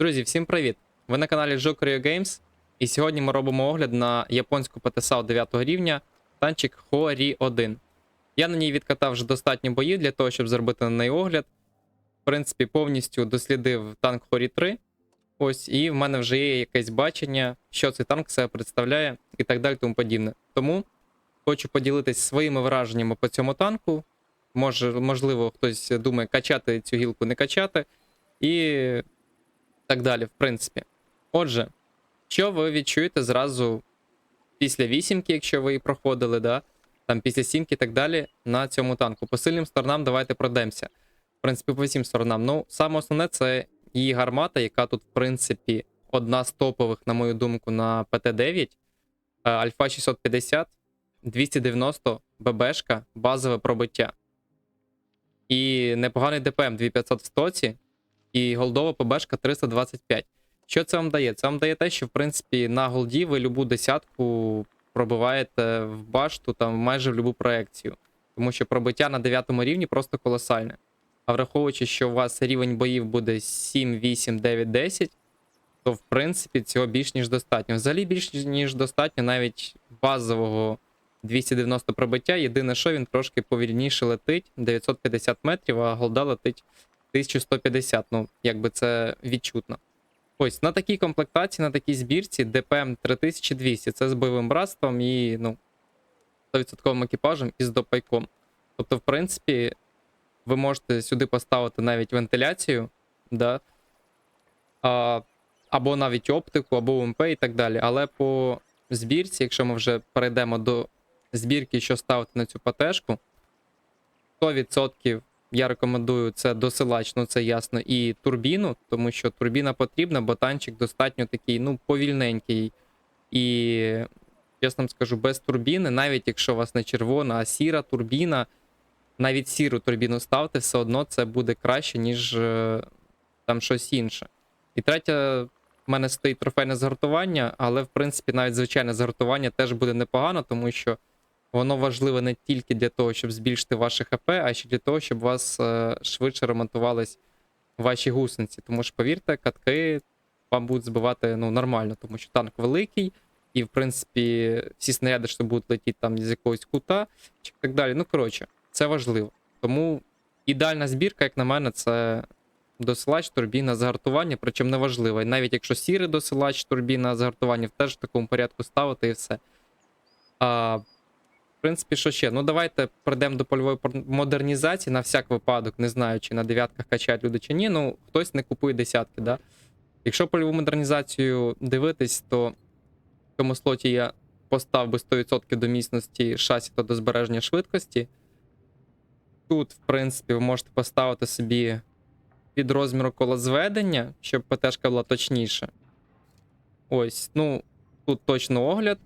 Друзі, всім привіт! Ви на каналі Jokerio Games, і сьогодні ми робимо огляд на японську ПТСАУ 9 рівня танчик Хорі 1. Я на ній відкатав вже достатньо боїв для того, щоб зробити на неї огляд. В принципі, повністю дослідив танк Хорі 3. Ось, і в мене вже є якесь бачення, що цей танк себе представляє і так далі, тому подібне. Тому хочу поділитися своїми враженнями по цьому танку. Може, можливо, хтось думає, качати цю гілку, не качати. І так далі, в принципі. Отже, що ви відчуєте зразу після вісімки, якщо ви її проходили, да? там після сімки і так далі, на цьому танку. По сильним сторонам давайте пройдемося. В принципі, по всім сторонам. Ну, саме основне це її гармата, яка тут, в принципі, одна з топових, на мою думку, на ПТ-9. Е, Альфа 650, 290 ББшка, базове пробиття. І непоганий ДПМ 2500 в стоці, і голдова ПБшка 325. Що це вам дає? Це вам дає те, що в принципі на голді ви любу десятку пробиваєте в башту там майже в любу проекцію. Тому що пробиття на 9 рівні просто колосальне. А враховуючи, що у вас рівень боїв буде 7, 8, 9, 10, то в принципі цього більш ніж достатньо. Взагалі більш ніж достатньо навіть базового 290 пробиття. Єдине, що він трошки повільніше летить 950 метрів, а голда летить 1150. Ну, якби це відчутно. Ось на такій комплектації, на такій збірці ДПМ 3200. Це з бойовим братством і ну, 100% екіпажем і з допайком. Тобто, в принципі, ви можете сюди поставити навіть вентиляцію, да? а, або навіть оптику, або УМП і так далі. Але по збірці, якщо ми вже перейдемо до збірки, що ставити на цю патешку, 100% я рекомендую це досилач, це ясно, і турбіну, тому що турбіна потрібна, бо танчик достатньо такий, ну, повільненький. І, чесно скажу, без турбіни, навіть якщо у вас не червона, а сіра турбіна, навіть сіру турбіну ставте, все одно це буде краще, ніж е, там щось інше. І третє, в мене стоїть трофейне згортування, але в принципі навіть звичайне згортування теж буде непогано, тому що воно важливе не тільки для того, щоб збільшити ваше ХП, а ще для того, щоб у вас е, швидше ремонтувались ваші гусениці. Тому що, повірте, катки вам будуть збивати ну, нормально, тому що танк великий, і, в принципі, всі снаряди, що будуть летіти там з якогось кута, чи так далі. Ну, коротше, це важливо. Тому ідеальна збірка, як на мене, це досилач, турбіна, загартування, причому неважливо. І навіть якщо сірий досилач, турбіна, загартування, теж в такому порядку ставити і все. А, в принципі, що ще? Ну, давайте прийдемо до польової модернізації на всяк випадок, не знаю, чи на дев'ятках качають люди чи ні. Ну, хтось не купує десятки, да? Якщо польову модернізацію дивитись, то в цьому слоті я постав би 100% до міцності шасі та до збереження швидкості. Тут, в принципі, ви можете поставити собі від розміру колозведення, щоб ПТшка була точніше. Ось, ну, тут точно огляд.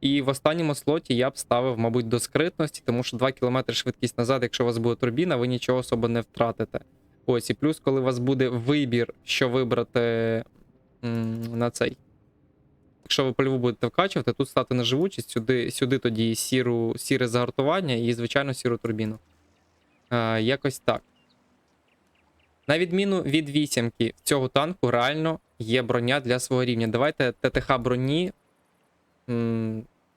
І в останньому слоті я б ставив, мабуть, до скритності, тому що 2 км швидкість назад, якщо у вас буде турбіна, ви нічого особо не втратите. Ось, і плюс, коли у вас буде вибір, що вибрати на цей. Якщо ви польову будете вкачувати, тут стати на живучість, сюди, сюди тоді сіру, сіре загартування і, звичайно, сіру турбіну. Е, якось так. На відміну від вісімки, цього танку реально є броня для свого рівня. Давайте ТТХ броні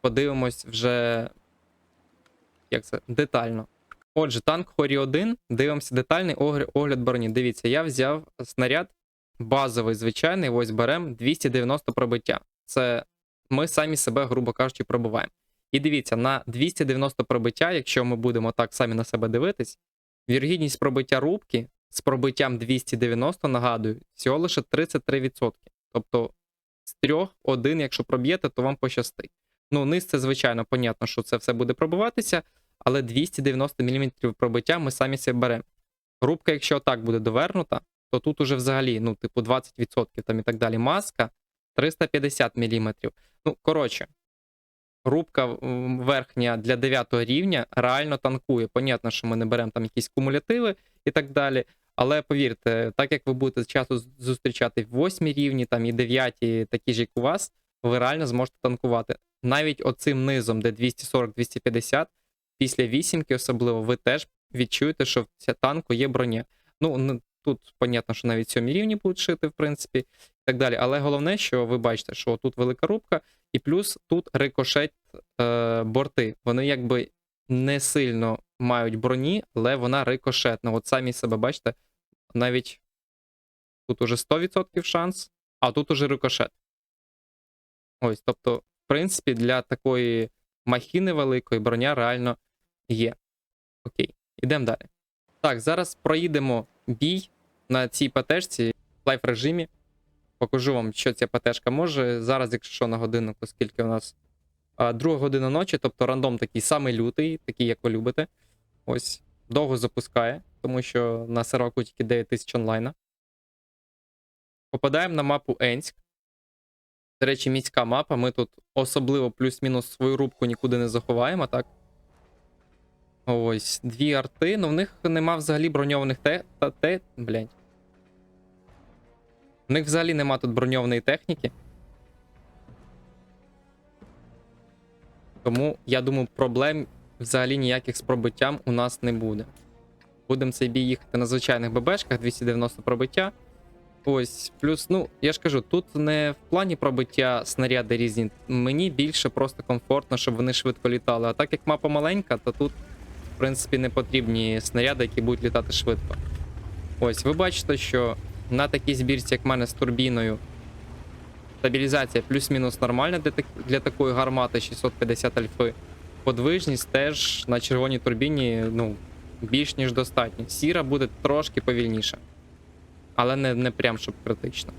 подивимось вже як це, детально. Отже, танк Хорі 1. Дивимося детальний огляд броні. Дивіться, я взяв снаряд базовий, звичайний, ось берем 290 пробиття. Це ми самі себе, грубо кажучи, пробиваємо. І дивіться, на 290 пробиття, якщо ми будемо так самі на себе дивитись, вірогідність пробиття рубки з пробиттям 290, нагадую, всього лише 33%. Тобто з трьох один, якщо проб'єте, то вам пощастить. Ну, низ це, звичайно, понятно, що це все буде пробиватися, але 290 мм пробиття ми самі себе беремо. Рубка, якщо так буде довернута, то тут уже взагалі, ну, типу, 20% там і так далі. Маска 350 мм. Ну, коротше, рубка верхня для 9 рівня реально танкує. Понятно, що ми не беремо там якісь кумулятиви і так далі. Але повірте, так як ви будете часто з- зустрічати в 8 рівні, там і 9, такі ж, як у вас, ви реально зможете танкувати. Навіть оцим низом, де 240-250, після вісімки особливо, ви теж відчуєте, що в ця танку є броня. Ну, тут, понятно, що навіть сьомі рівні будуть шити, в принципі, і так далі. Але головне, що ви бачите, що тут велика рубка, і плюс тут рикошет е, борти. Вони якби не сильно мають броні, але вона рикошетна. От самі себе бачите, навіть тут уже 100% шанс, а тут уже рикошет. Ось, тобто, в принципі, для такої махіни великої броня реально є. Окей, ідемо далі. Так, зараз проїдемо бій на цій ПТшці в лайф режимі. Покажу вам, що ця ПТшка може. Зараз, якщо на годинник, оскільки у нас друга година ночі, тобто рандом такий самий лютий, такий, як ви любите. Ось, довго запускає, тому що на серваку тільки 9000 онлайна. Попадаємо на мапу Енськ. До речі, міська мапа. Ми тут особливо плюс-мінус свою рубку нікуди не заховаємо, так? Ось, дві арти, ну в них нема взагалі броньованих те. та те. Блять. В них взагалі нема тут броньованої техніки. Тому, я думаю, проблем взагалі ніяких з пробиттям у нас не буде. Будемо цей бій їхати на звичайних ББшках 290 пробиття. Ось, плюс, ну, я ж кажу, тут не в плані пробиття снаряди різні. Мені більше просто комфортно, щоб вони швидко літали. А так як мапа маленька, то тут, в принципі, не потрібні снаряди, які будуть літати швидко. Ось, ви бачите, що на такій збірці, як в мене з турбіною, стабілізація плюс-мінус нормальна для, так- для такої гармати 650 альфи. Подвижність теж на червоній турбіні, ну, більш ніж достатньо. Сіра буде трошки повільніша. Але не, не прям щоб критично.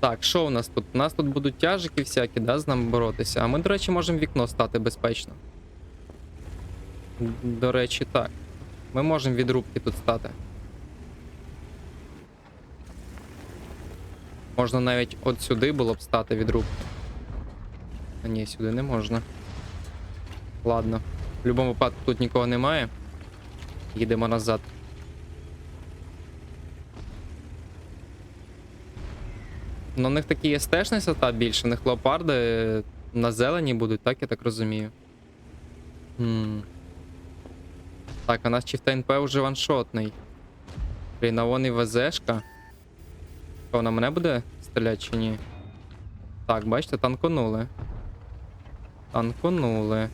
Так, що у нас тут? У нас тут будуть тяжики всякі, да, з нами боротися. А ми, до речі, можемо вікно стати безпечно. До речі, так. Ми можемо від рубки тут стати. Можна навіть от сюди було б стати від рубки. А ні, сюди не можна. Ладно. В будь-якому випадку тут нікого немає. Їдемо назад. Ну, у них такий СТшний сетап більше, у них леопарди на зелені будуть, так я так розумію. Хм. Так, а нас Чифта-НП вже ваншотний. Блін, а вон і ВЗшка. Що, вона мене буде стріляти чи ні? Так, бачите, танконули. Танконули.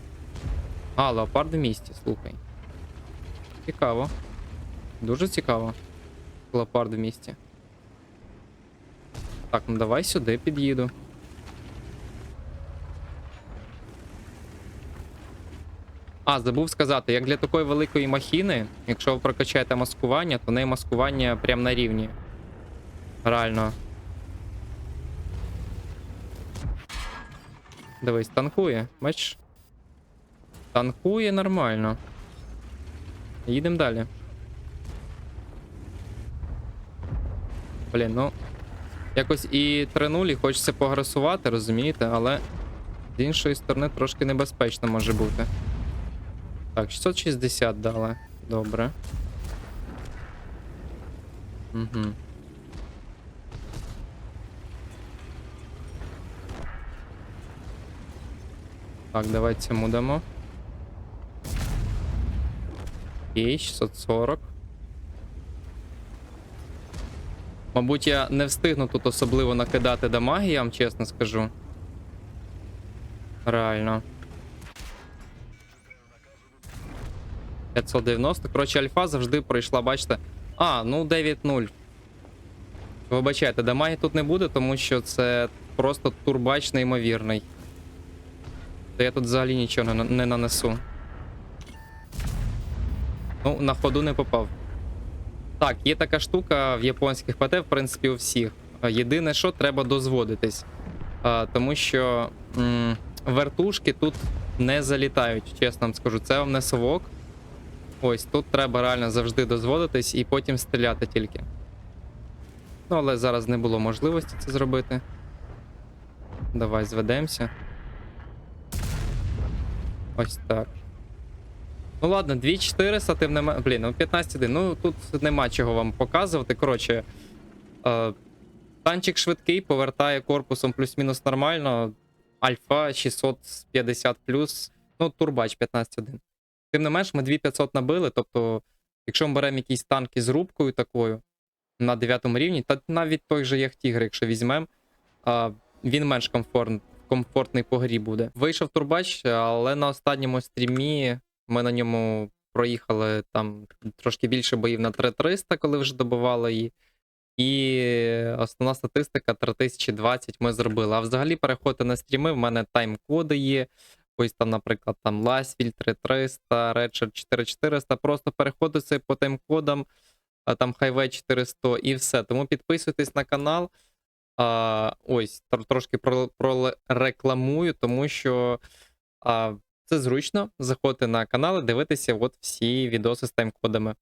А, леопард в місті, слухай. Цікаво. Дуже цікаво. Леопард в місті. Так, ну давай сюди під'їду. А, забув сказати, як для такої великої махіни, якщо ви прокачаєте маскування, то неї маскування прям на рівні. Реально. Дивись, танкує, бачиш? Танкує нормально. Їдемо далі. Блін, ну. Якось і 3-0 хочеться поагресувати, розумієте, але з іншої сторони трошки небезпечно може бути. Так, 660 дали. Добре. Угу. Так, давай цьому дамо. Окей, 640. Мабуть, я не встигну тут особливо накидати дамаги, я вам чесно скажу. Реально. 590. Коротше, альфа завжди пройшла, бачите. А, ну 9-0. Вибачайте, дамаги тут не буде, тому що це просто турбач неймовірний. То я тут взагалі нічого не, не нанесу. Ну, на ходу не попав. Так, є така штука в японських ПТ, в принципі, у всіх. Єдине, що треба дозводитись. А, тому що м, вертушки тут не залітають, чесно вам скажу. Це вам не совок. Ось тут треба реально завжди дозводитись і потім стріляти тільки. Ну, але зараз не було можливості це зробити. Давай зведемося. Ось так. Ну ладно, 2400, тим нема. Блін, ну 15-1. Ну тут нема чого вам показувати. Коротше, е, танчик швидкий, повертає корпусом плюс-мінус нормально. Альфа 650 Ну, турбач 15-1. тим не менш, ми 2500 набили. Тобто, якщо ми беремо якісь танки з рубкою такою на 9 рівні, та навіть той же Яхтігр, якщо візьмемо, він менш комфорт, комфортний по грі буде. Вийшов турбач, але на останньому стрімі ми на ньому проїхали там трошки більше боїв на 3300, коли вже добивали її. І основна статистика 3020 ми зробили. А взагалі переходьте на стріми, в мене тайм-коди є. Ось там, наприклад, там Ласвіль 3300, Redshirt 4400. Просто переходите по тайм-кодам, там Highway 400 і все. Тому підписуйтесь на канал. А, ось, тр- трошки про- прорекламую, тому що а, це зручно заходити на канал і дивитися от всі відоси з тайм-кодами.